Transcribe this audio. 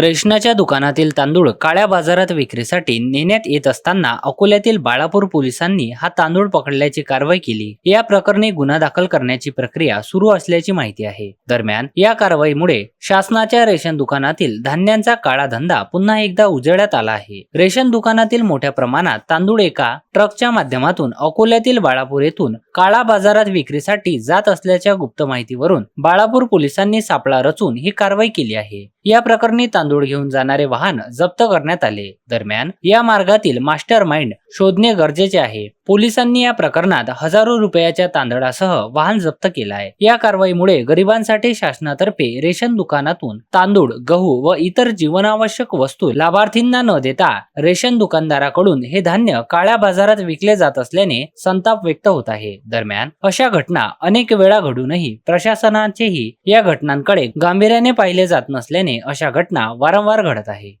रेशनाच्या दुकानातील तांदूळ काळ्या बाजारात विक्रीसाठी नेण्यात येत असताना अकोल्यातील बाळापूर पोलिसांनी हा तांदूळ पकडल्याची कारवाई केली. या प्रकरणी गुन्हा दाखल करण्याची प्रक्रिया सुरू असल्याची माहिती आहे. दरम्यान या कारवाईमुळे शासनाच्या रेशन दुकानातील धान्यांचा काळा धंदा पुन्हा एकदा उजळ्यात आला आहे. रेशन दुकानातील मोठ्या प्रमाणात तांदूळ एका ट्रकच्या माध्यमातून अकोल्यातील बाळापूर येथून काळा बाजारात विक्रीसाठी जात असल्याच्या गुप्त माहितीवरून बाळापूर पोलिसांनी सापळा रचून ही कारवाई केली आहे. या प्रकरणी तांदूळ घेऊन जाणारे वाहन जप्त करण्यात आले. दरम्यान या मार्गातील मास्टर माइंड शोधणे गरजेचे आहे. पोलिसांनी या प्रकरणात हजारो रुपयाच्या तांदळासह वाहन जप्त केलं आहे या कारवाईमुळे गरिबांसाठी शासनातर्फे रेशन दुकानातून तांदूळ गहू व इतर जीवनावश्यक वस्तू लाभार्थींना न देता रेशन दुकानदाराकडून हे धान्य काळ्या बाजारात विकले जात असल्याने संताप व्यक्त होत आहे. दरम्यान अशा घटना अनेक वेळा घडूनही प्रशासनाचेही या घटनांकडे गांभीर्याने पाहिले जात नसल्याने अशा घटना घटना वारंवार घडत आहे.